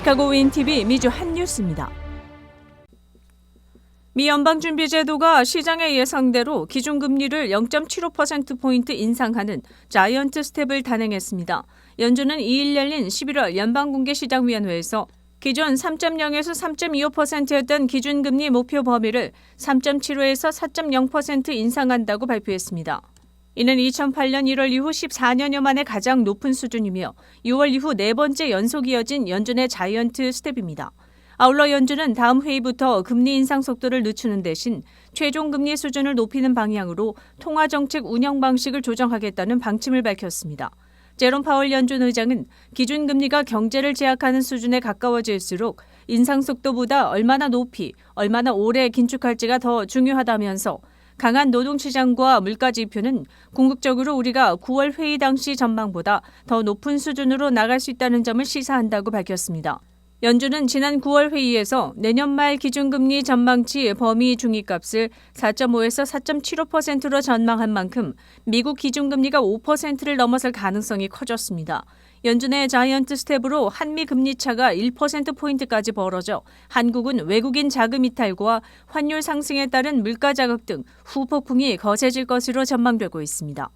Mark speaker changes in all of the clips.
Speaker 1: 시카고 윈TV 미주 한뉴스입니다. 미 연방준비제도가 시장의 예상대로 기준금리를 0.75%포인트 인상하는 자이언트 스텝을 단행했습니다. 연준은 2일 열린 11월 연방공개시장위원회에서 기존 3.0에서 3.25%였던 기준금리 목표 범위를 3.75에서 4.0% 인상한다고 발표했습니다. 이는 2008년 1월 이후 14년여 만에 가장 높은 수준이며 6월 이후 네 번째 연속 이어진 연준의 자이언트 스텝입니다. 아울러 연준은 다음 회의부터 금리 인상 속도를 늦추는 대신 최종 금리 수준을 높이는 방향으로 통화 정책 운영 방식을 조정하겠다는 방침을 밝혔습니다. 제롬 파월 연준 의장은 기준 금리가 경제를 제약하는 수준에 가까워질수록 인상 속도보다 얼마나 높이, 얼마나 오래 긴축할지가 더 중요하다면서 강한 노동시장과 물가 지표는 궁극적으로 우리가 9월 회의 당시 전망보다 더 높은 수준으로 나갈 수 있다는 점을 시사한다고 밝혔습니다. 연준은 지난 9월 회의에서 내년 말 기준금리 전망치 범위 중위값을 4.5에서 4.75%로 전망한 만큼 미국 기준금리가 5%를 넘어설 가능성이 커졌습니다. 연준의 자이언트 스텝으로 한미 금리 차가 1%포인트까지 벌어져 한국은 외국인 자금 이탈과 환율 상승에 따른 물가 자극 등 후폭풍이 거세질 것으로 전망되고 있습니다.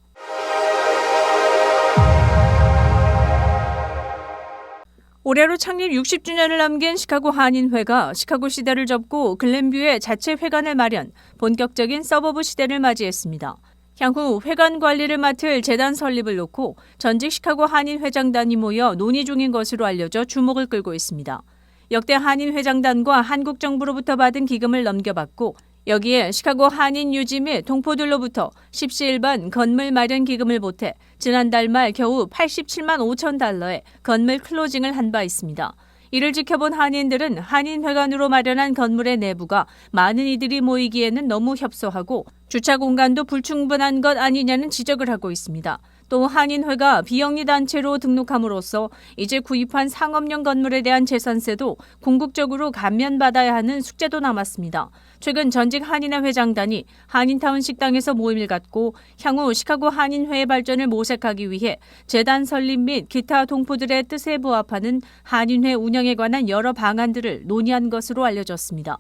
Speaker 1: 올해로 창립 60주년을 남긴 시카고 한인회가 시카고 시대를 접고 글렌뷰에 자체 회관을 마련, 본격적인 서버브 시대를 맞이했습니다. 향후 회관 관리를 맡을 재단 설립을 놓고 전직 시카고 한인 회장단이 모여 논의 중인 것으로 알려져 주목을 끌고 있습니다. 역대 한인 회장단과 한국 정부로부터 받은 기금을 넘겨받고 여기에 시카고 한인 유지 및 동포들로부터 십시일반 건물 마련 기금을 보태 지난달 말 겨우 87만 5천 달러의 건물 클로징을 한 바 있습니다. 이를 지켜본 한인들은 한인회관으로 마련한 건물의 내부가 많은 이들이 모이기에는 너무 협소하고 주차 공간도 불충분한 것 아니냐는 지적을 하고 있습니다. 또 한인회가 비영리 단체로 등록함으로써 이제 구입한 상업용 건물에 대한 재산세도 궁극적으로 감면받아야 하는 숙제도 남았습니다. 최근 전직 한인회 회장단이 한인타운 식당에서 모임을 갖고 향후 시카고 한인회의 발전을 모색하기 위해 재단 설립 및 기타 동포들의 뜻에 부합하는 한인회 운영에 관한 여러 방안들을 논의한 것으로 알려졌습니다.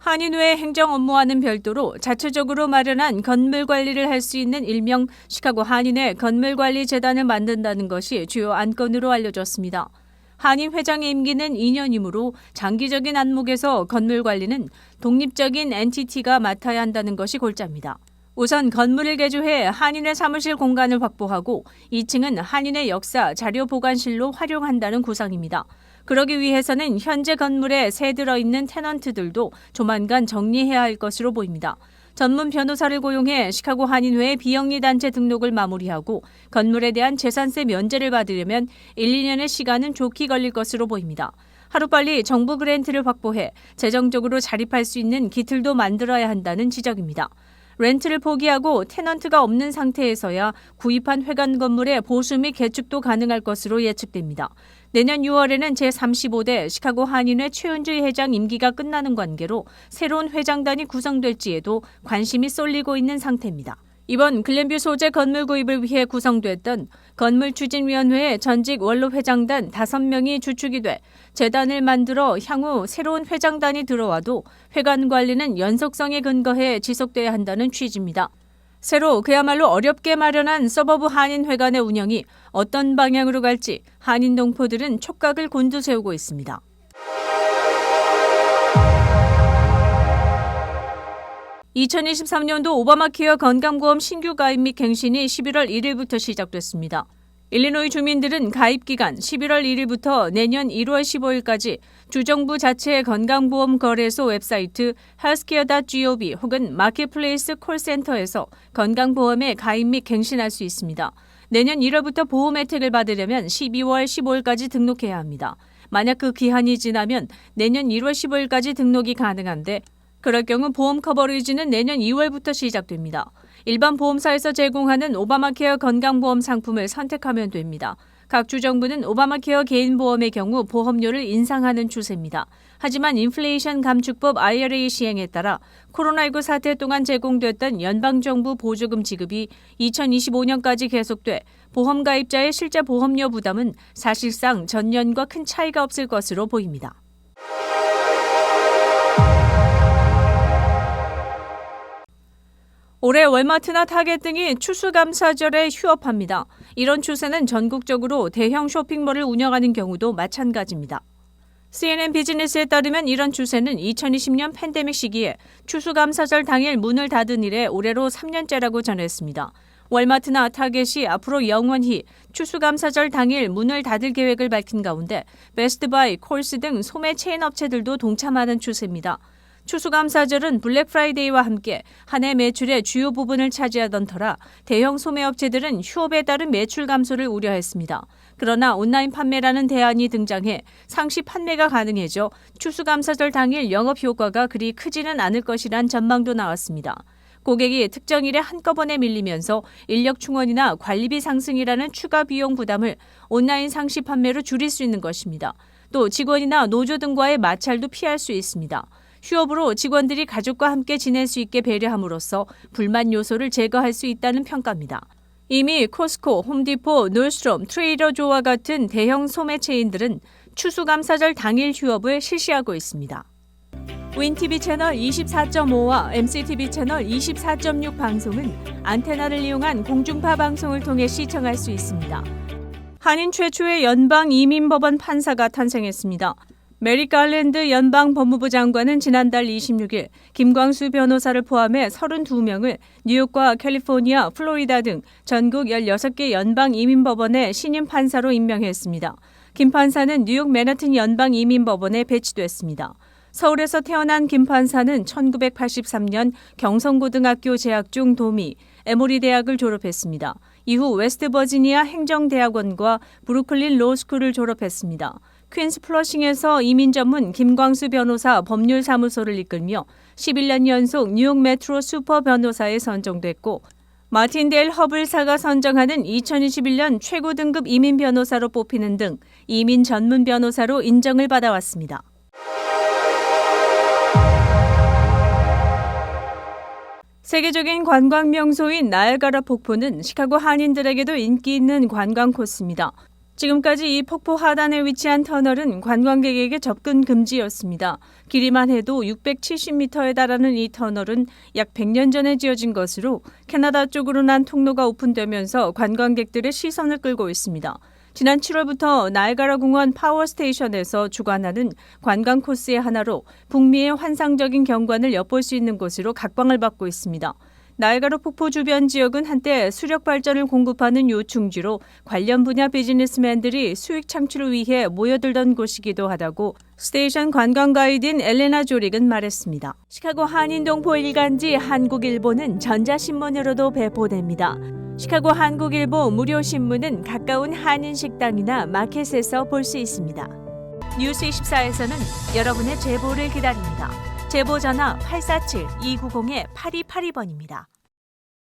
Speaker 1: 한인회 행정 업무와는 별도로 자체적으로 마련한 건물 관리를 할 수 있는 일명 시카고 한인회 건물관리 재단을 만든다는 것이 주요 안건으로 알려졌습니다. 한인 회장의 임기는 2년이므로 장기적인 안목에서 건물 관리는 독립적인 엔티티가 맡아야 한다는 것이 골자입니다. 우선 건물을 개조해 한인회 사무실 공간을 확보하고 2층은 한인회 역사 자료 보관실로 활용한다는 구상입니다. 그러기 위해서는 현재 건물에 새 들어 있는 테넌트들도 조만간 정리해야 할 것으로 보입니다. 전문 변호사를 고용해 시카고 한인회의 비영리 단체 등록을 마무리하고 건물에 대한 재산세 면제를 받으려면 1, 2년의 시간은 좋게 걸릴 것으로 보입니다. 하루빨리 정부 그랜트를 확보해 재정적으로 자립할 수 있는 기틀도 만들어야 한다는 지적입니다. 렌트를 포기하고 테넌트가 없는 상태에서야 구입한 회관 건물의 보수 및 개축도 가능할 것으로 예측됩니다. 내년 6월에는 제35대 시카고 한인회 최은주의 회장 임기가 끝나는 관계로 새로운 회장단이 구성될지에도 관심이 쏠리고 있는 상태입니다. 이번 글렌뷰 소재 건물 구입을 위해 구성됐던 건물추진위원회의 전직 원로 회장단 5명이 주축이 돼 재단을 만들어 향후 새로운 회장단이 들어와도 회관 관리는 연속성에 근거해 지속돼야 한다는 취지입니다. 새로 그야말로 어렵게 마련한 서버브 한인회관의 운영이 어떤 방향으로 갈지 한인 동포들은 촉각을 곤두세우고 있습니다. (2023년도) 오바마 케어 건강보험 신규 가입 및 갱신이 (11월 1일부터) 시작됐습니다. 일리노이 주민들은 가입 기간 11월 1일부터 내년 1월 15일까지 주정부 자체 건강보험 거래소 웹사이트 healthcare.gov 혹은 마켓플레이스 콜센터에서 건강보험에 가입 및 갱신할 수 있습니다. 내년 1월부터 보험 혜택을 받으려면 12월 15일까지 등록해야 합니다. 만약 그 기한이 지나면 내년 1월 15일까지 등록이 가능한데 그럴 경우 보험 커버리지는 내년 2월부터 시작됩니다. 일반 보험사에서 제공하는 오바마케어 건강보험 상품을 선택하면 됩니다. 각 주정부는 오바마케어 개인보험의 경우 보험료를 인상하는 추세입니다. 하지만 인플레이션 감축법 IRA 시행에 따라 코로나19 사태 동안 제공됐던 연방정부 보조금 지급이 2025년까지 계속돼 보험 가입자의 실제 보험료 부담은 사실상 전년과 큰 차이가 없을 것으로 보입니다. 올해 월마트나 타겟 등이 추수감사절에 휴업합니다. 이런 추세는 전국적으로 대형 쇼핑몰을 운영하는 경우도 마찬가지입니다. CNN 비즈니스에 따르면 이런 추세는 2020년 팬데믹 시기에 추수감사절 당일 문을 닫은 이래 올해로 3년째라고 전했습니다. 월마트나 타겟이 앞으로 영원히 추수감사절 당일 문을 닫을 계획을 밝힌 가운데 베스트바이, 콜스 등 소매 체인 업체들도 동참하는 추세입니다. 추수감사절은 블랙 프라이데이와 함께 한 해 매출의 주요 부분을 차지하던 터라 대형 소매업체들은 휴업에 따른 매출 감소를 우려했습니다. 그러나 온라인 판매라는 대안이 등장해 상시 판매가 가능해져 추수감사절 당일 영업 효과가 그리 크지는 않을 것이란 전망도 나왔습니다. 고객이 특정 일에 한꺼번에 밀리면서 인력 충원이나 관리비 상승이라는 추가 비용 부담을 온라인 상시 판매로 줄일 수 있는 것입니다. 또 직원이나 노조 등과의 마찰도 피할 수 있습니다. 휴업으로 직원들이 가족과 함께 지낼 수 있게 배려함으로써 불만 요소를 제거할 수 있다는 평가입니다. 이미 코스코, 홈디포, 놀스트롬, 트레이더조와 같은 대형 소매 체인들은 추수감사절 당일 휴업을 실시하고 있습니다. 윈TV 채널 24.5와 MCTV 채널 24.6 방송은 안테나를 이용한 공중파 방송을 통해 시청할 수 있습니다. 한인 최초의 연방 이민법원 판사가 탄생했습니다. 메리 갈랜드 연방 법무부 장관은 지난달 26일 김광수 변호사를 포함해 32명을 뉴욕과 캘리포니아, 플로리다 등 전국 16개 연방 이민법원의 신임 판사로 임명했습니다. 김 판사는 뉴욕 맨하튼 연방 이민법원에 배치됐습니다. 서울에서 태어난 김 판사는 1983년 경성고등학교 재학 중 도미, 에모리 대학을 졸업했습니다. 이후 웨스트버지니아 행정대학원과 브루클린 로스쿨을 졸업했습니다. 퀸스 플러싱에서 이민 전문 김광수 변호사 법률사무소를 이끌며 11년 연속 뉴욕 메트로 슈퍼 변호사에 선정됐고 마틴델 허블사가 선정하는 2021년 최고 등급 이민 변호사로 뽑히는 등 이민 전문 변호사로 인정을 받아왔습니다. 세계적인 관광 명소인 나야가라 폭포는 시카고 한인들에게도 인기 있는 관광 코스입니다. 지금까지 이 폭포 하단에 위치한 터널은 관광객에게 접근 금지였습니다. 길이만 해도 670m에 달하는 이 터널은 약 100년 전에 지어진 것으로 캐나다 쪽으로 난 통로가 오픈되면서 관광객들의 시선을 끌고 있습니다. 지난 7월부터 나이가라 공원 파워 스테이션에서 주관하는 관광 코스의 하나로 북미의 환상적인 경관을 엿볼 수 있는 곳으로 각광을 받고 있습니다. 나이가라 폭포 주변 지역은 한때 수력 발전을 공급하는 요충지로 관련 분야 비즈니스맨들이 수익 창출을 위해 모여들던 곳이기도 하다고 스테이션 관광 가이드인 엘레나 조릭은 말했습니다. 시카고 한인동포 일간지 한국일보는 전자신문으로도 배포됩니다. 시카고 한국일보 무료 신문은 가까운 한인 식당이나 마켓에서 볼 수 있습니다. 뉴스 24에서는 여러분의 제보를 기다립니다. 제보 전화 847-290-8282번입니다.